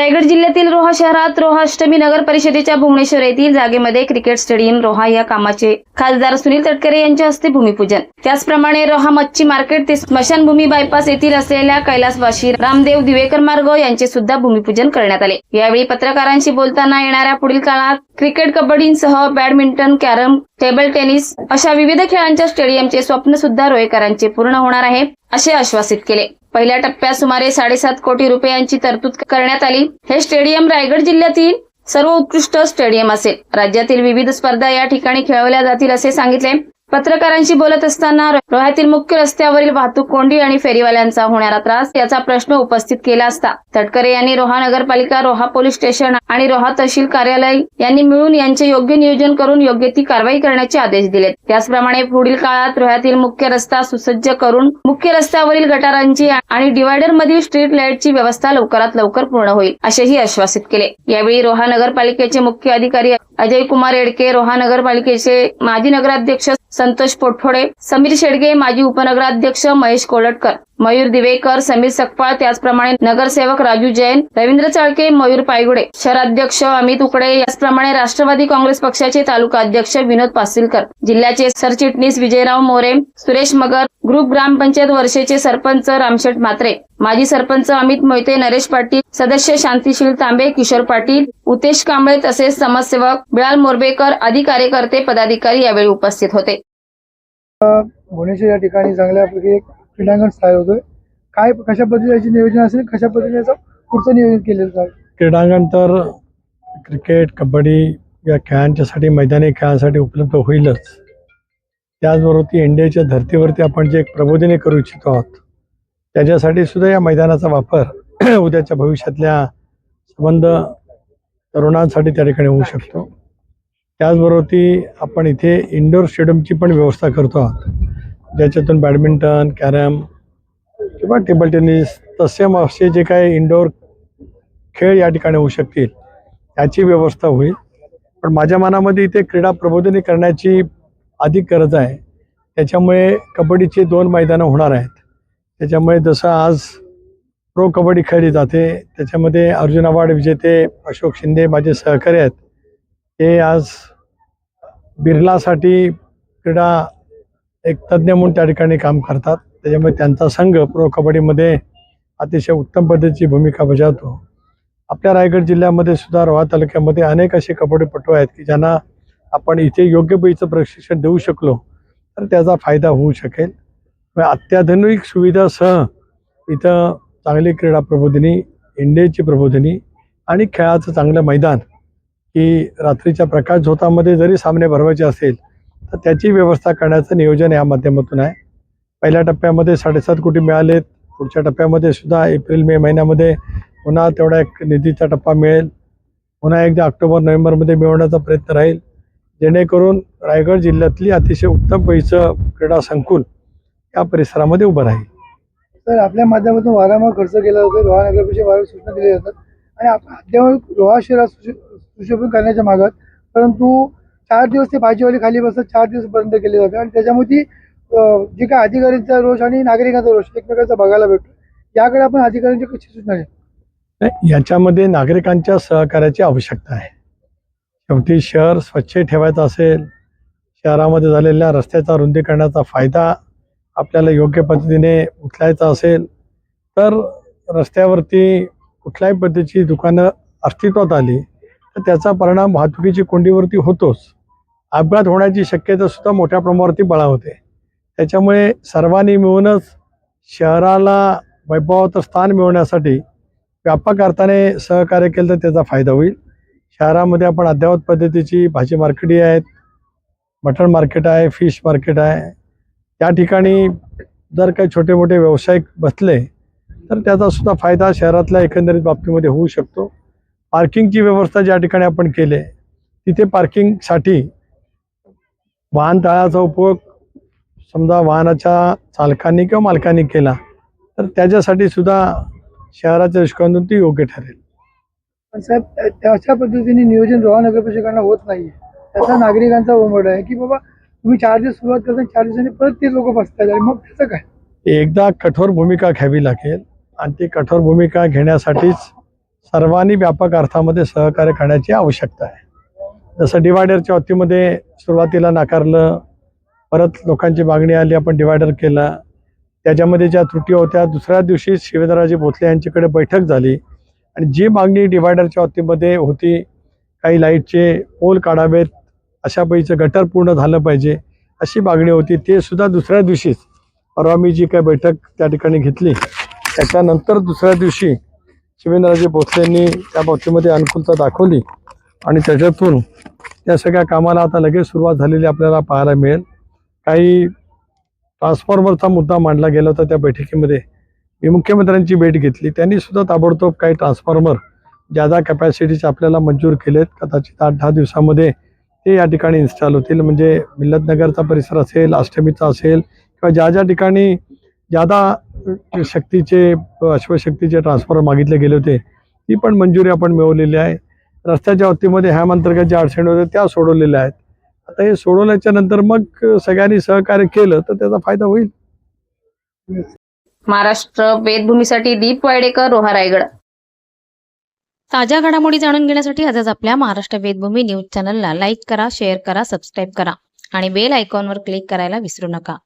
रायगड जिल्ह्यातील रोहा शहरात रोहा अष्टमी नगर परिषदेच्या भुवनेश्वर येथील जागेमध्ये क्रिकेट स्टेडियम रोहा या कामाचे खासदार सुनील तटकरे यांच्या हस्ते भूमिपूजन. त्याचप्रमाणे रोहा मच्छी मार्केट ते स्मशानभूमी बायपास येथील असलेल्या कैलासवाशी रामदेव दिवेकर मार्ग यांचे सुद्धा भूमिपूजन करण्यात आले. यावेळी पत्रकारांशी बोलताना येणाऱ्या पुढील काळात क्रिकेट कबड्डीसह बॅडमिंटन कॅरम टेबल टेनिस अशा विविध खेळांच्या स्टेडियमचे स्वप्न सुद्धा रोहेकरांचे पूर्ण होणार आहे असे आश्वासित केले. पहिल्या टप्प्यात सुमारे साडेसात कोटी रुपयांची तरतूद करण्यात आली. हे स्टेडियम रायगड जिल्ह्यातील सर्व उत्कृष्ट स्टेडियम असेल. राज्यातील विविध स्पर्धा या ठिकाणी खेळवल्या जातील असे सांगितले. पत्रकारांशी बोलत असताना रोह्यातील मुख्य रस्त्यावरील वाहतूक कोंडी आणि फेरीवाल्यांचा होणारा त्रास याचा प्रश्न उपस्थित केला असता. तटकरे यांनी रोहा नगरपालिका रोहा पोलीस स्टेशन आणि रोहा तहसील कार्यालय यांनी मिळून यांचे योग्य नियोजन करून योग्य ती कारवाई करण्याचे आदेश दिले त्याचप्रमाणे पुढील काळात रोह्यातील मुख्य रस्ता सुसज्ज करून मुख्य रस्त्यावरील गटारांची आणि डिवायडर मधील स्ट्रीट लाईटची व्यवस्था लवकरात लवकर पूर्ण होईल असेही आश्वासित केले. यावेळी रोहा नगरपालिकेचे मुख्य अधिकारी अजय कुमार येडके रोहा नगरपालिकेचे माजी नगराध्यक्ष संतोष पोटफोडे समीर शेडगे माजी उपनगराध्यक्ष महेश कोलटकर मयूर दिवेकर समीर सकपाळ त्याचप्रमाणे नगरसेवक राजू जैन रवींद्र चाळके मयूर पायगुडे. शहराध्यक्ष अमित उकडे याचप्रमाणे राष्ट्रवादी काँग्रेस पक्षाचे तालुका अध्यक्ष विनोद पासिलकर. जिल्ह्याचे सरचिटणीस विजयराव मोरे सुरेश मगर ग्रुप ग्रामपंचायत वर्षेचे सरपंच रामशेठ म्हात्रे माजी सरपंच अमित मोहिते नरेश पाटील सदस्य शांतिशील तांबे किशोर पाटील उतेश कांबळे तसेच समाजसेवक बिळाल मोरबेकर आदी कार्यकर्ते पदाधिकारी यावेळी उपस्थित होते. भुवनेश्वर या ठिकाणी चांगल्यापैकी एक क्रीडांगण तयार होतोय. काय कशा पद्धतीचे नियोजन असेल? कशा पद्धतीने याचं पुढचं नियोजन केलेलं आहे? क्रीडांगण तर क्रिकेट कबड्डी या खेळांच्यासाठी मैदानी खेळांसाठी उपलब्ध होईलच. त्याचबरोबर ती इंडियाच्या धर्तीवरती आपण जे एक प्रबोधिनी करू इच्छितो आहोत त्याच्यासाठी सुद्धा या मैदानाचा वापर उद्याच्या भविष्यातल्या संबंध तरुणांसाठी त्या ठिकाणी होऊ शकतो. त्याचबरोबर ती आपण इथे इंडोर स्टेडियमची पण व्यवस्था करतो आहोत. ज्याच्यातून बॅडमिंटन कॅरम किंवा टेबल टेनिस तसे असे जे काही इंडोर खेळ या ठिकाणी होऊ शकतील याची व्यवस्था होईल. पण माझ्या मनामध्ये इथे क्रीडा प्रबोधनी करण्याची अधिक गरज आहे. त्याच्यामुळे कबड्डीचे दोन मैदानं होणार आहेत. त्याच्यामुळे जसं आज प्रो कबड्डी खेळली जाते त्याच्यामध्ये अर्जुन अवॉर्ड विजेते अशोक शिंदे माझे सहकारी आहेत. ते आज बिर्लासाठी क्रीडा एक तज्ज्ञ म्हणून त्या ठिकाणी काम करतात. त्याच्यामुळे त्यांचा संघ प्रो कबड्डीमध्ये अतिशय उत्तम पद्धतीची भूमिका बजावतो. आपल्या रायगड जिल्ह्यामध्ये सुद्धा रोहा तालुक्यामध्ये अनेक असे कबड्डीपटू आहेत की ज्यांना आपण इथे योग्य पैचं प्रशिक्षण देऊ शकलो तर त्याचा फायदा होऊ शकेल. अत्याधुनिक सुविधासह इथं चांगली क्रीडा प्रबोधिनी इंडियाची प्रबोधिनी आणि खेळाचं चांगलं मैदान की रात्रीच्या प्रकाश झोतामध्ये जरी सामने भरवायचे असेल तर त्याची व्यवस्था करण्याचं नियोजन या माध्यमातून आहे. पहिल्या टप्प्यामध्ये साडेसात कोटी मिळालेत. पुढच्या टप्प्यामध्ये सुद्धा एप्रिल मे महिन्यामध्ये पुन्हा तेवढा एक निधीचा टप्पा मिळेल. पुन्हा एकदा ऑक्टोबर नोव्हेंबरमध्ये मिळवण्याचा प्रयत्न राहील. जेणेकरून रायगड जिल्ह्यातली अतिशय उत्तम पैचं क्रीडा संकुल या परिसरामध्ये उभं राहील. तर आपल्या माध्यमातून वारंवार खर्च केला जातो रोहा नगरपेक्षा वारंवार सूचना दिल्या जातात. आणि आपण अद्याप रोहा शहरात सुशो- करण्याच्या मागत. परंतु चार दिवस ते भाजीवाली खाली बसतात चार दिवस बंद केले जाते. आणि त्याच्यामुळे ती जे काय अधिकाऱ्यांचा रोष आणि नागरिकांचा रोष एकमेकांचा बघायला भेटतो. याकडे आपण अधिकाऱ्यांची कशी सूचना नाही, याच्यामध्ये नागरिकांच्या सहकार्याची आवश्यकता आहे. शेवटी शहर स्वच्छ ठेवायचं असेल शहरामध्ये झालेल्या रस्त्याचा रुंदीकरणाचा फायदा आपल्याला योग्य पद्धतीने उचलायचा असेल तर रस्त्यावरती कुठल्याही पद्धतीची दुकानं अस्तित्वात आली तर त्याचा परिणाम वाहतुकीची कोंडीवरती होतोच. अपघात होण्याची शक्यता सुद्धा मोठ्या प्रमाणावरती बळावते. त्याच्यामुळे सर्वांनी मिळूनच शहराला वैभवाचं स्थान मिळवण्यासाठी व्यापक अर्थाने सहकार्य केलं तर त्याचा फायदा होईल. शहरामध्ये आपण अद्ययावत पद्धतीची भाजी मार्केटी आहेत मटण मार्केट आहे फिश मार्केट आहे. त्या ठिकाणी जर काही छोटे मोठे व्यावसायिक बसले तर त्याचा सुद्धा फायदा शहरातल्या एकंदरीत बाबतीमध्ये होऊ शकतो. पार्किंगची व्यवस्था ज्या ठिकाणी आपण केली तिथे पार्किंगसाठी वाहन तळाचा उपयोग समजा वाहनाच्या चालकांनी किंवा मालकांनी केला तर त्याच्यासाठी सुद्धा शहराच्या दृष्टिकोनातून ती योग्य ठरेल. साहेब त्या- त्याच्या पद्धतीने नियोजन रोहा नगरपालिकेकडनं होत नाहीये. त्याचा नागरिकांचा ओमड आहे की बाबा तुम्ही चार दिवस सुरुवात करता चार दिवसांनी परत ते लोक बसतात मग त्याचं काय? एकदा कठोर भूमिका घ्यावी लागेल आणि ती कठोर भूमिका घेण्यासाठीच सर्वांनी व्यापक अर्थामध्ये सहकार्य करण्याची आवश्यकता आहे. जसं डिवायडरच्या बाबतीमध्ये सुरुवातीला नाकारलं परत लोकांची मागणी आली आपण डिवायडर केला. त्याच्यामध्ये ज्या त्रुटी होत्या दुसऱ्या दिवशी शिवेंद्रराजे भोसले यांच्याकडे बैठक झाली. आणि जी मागणी डिवायडरच्या बाबतीमध्ये होती काही लाईटचे पोल काढावेत अशा पैसे गटर पूर्ण झालं पाहिजे अशी मागणी होती. ते सुद्धा दुसऱ्या दिवशीच. परवा मी जी काही बैठक त्या ठिकाणी घेतली त्याच्यानंतर दुसऱ्या दिवशी शिवेंद्रराजे भोसलेंनी त्या बाबतीमध्ये अनुकूलता दाखवली. आणि त्याच्यातून त्या सगळ्या कामाला आता लगेच सुरुवात झालेली आपल्याला पाहायला मिळेल. काही ट्रान्सफॉर्मरचा मुद्दा मांडला गेला होता त्या बैठकीमध्ये. मी मुख्यमंत्र्यांची भेट घेतली. त्यांनी सुद्धा ताबडतोब काही ट्रान्सफॉर्मर ज्यादा कॅपॅसिटीचे आपल्याला मंजूर केलेत. कदाचित आठ दहा दिवसामध्ये ते या ठिकाणी इन्स्टॉल होतील. म्हणजे मिल्लतनगरचा परिसर असेल अष्टमीचा असेल किंवा ज्या ज्या ठिकाणी ज्यादा शक्तीचे अश्वशक्तीचे ट्रान्सफॉर्मर मागितले गेले होते ती पण मंजुरी आपण मिळवलेली आहे. रस्त्याच्या बाबतीमध्ये ह्या अंतर्गत ज्या अडचणी होत्या त्या सोडवलेल्या आहेत. आता हे सोडवल्याच्या नंतर मग सगळ्यांनी सहकार्य केलं तर त्याचा फायदा होईल. महाराष्ट्र वेदभूमीसाठी दीप वायडेकर रोहा रायगड. ताज्या घडामोडी जाणून घेण्यासाठी आजच आपल्या महाराष्ट्र वेदभूमी न्यूज चॅनलला लाईक करा शेअर करा सबस्क्राईब करा आणि बेल आयकॉनवर क्लिक करायला विसरू नका.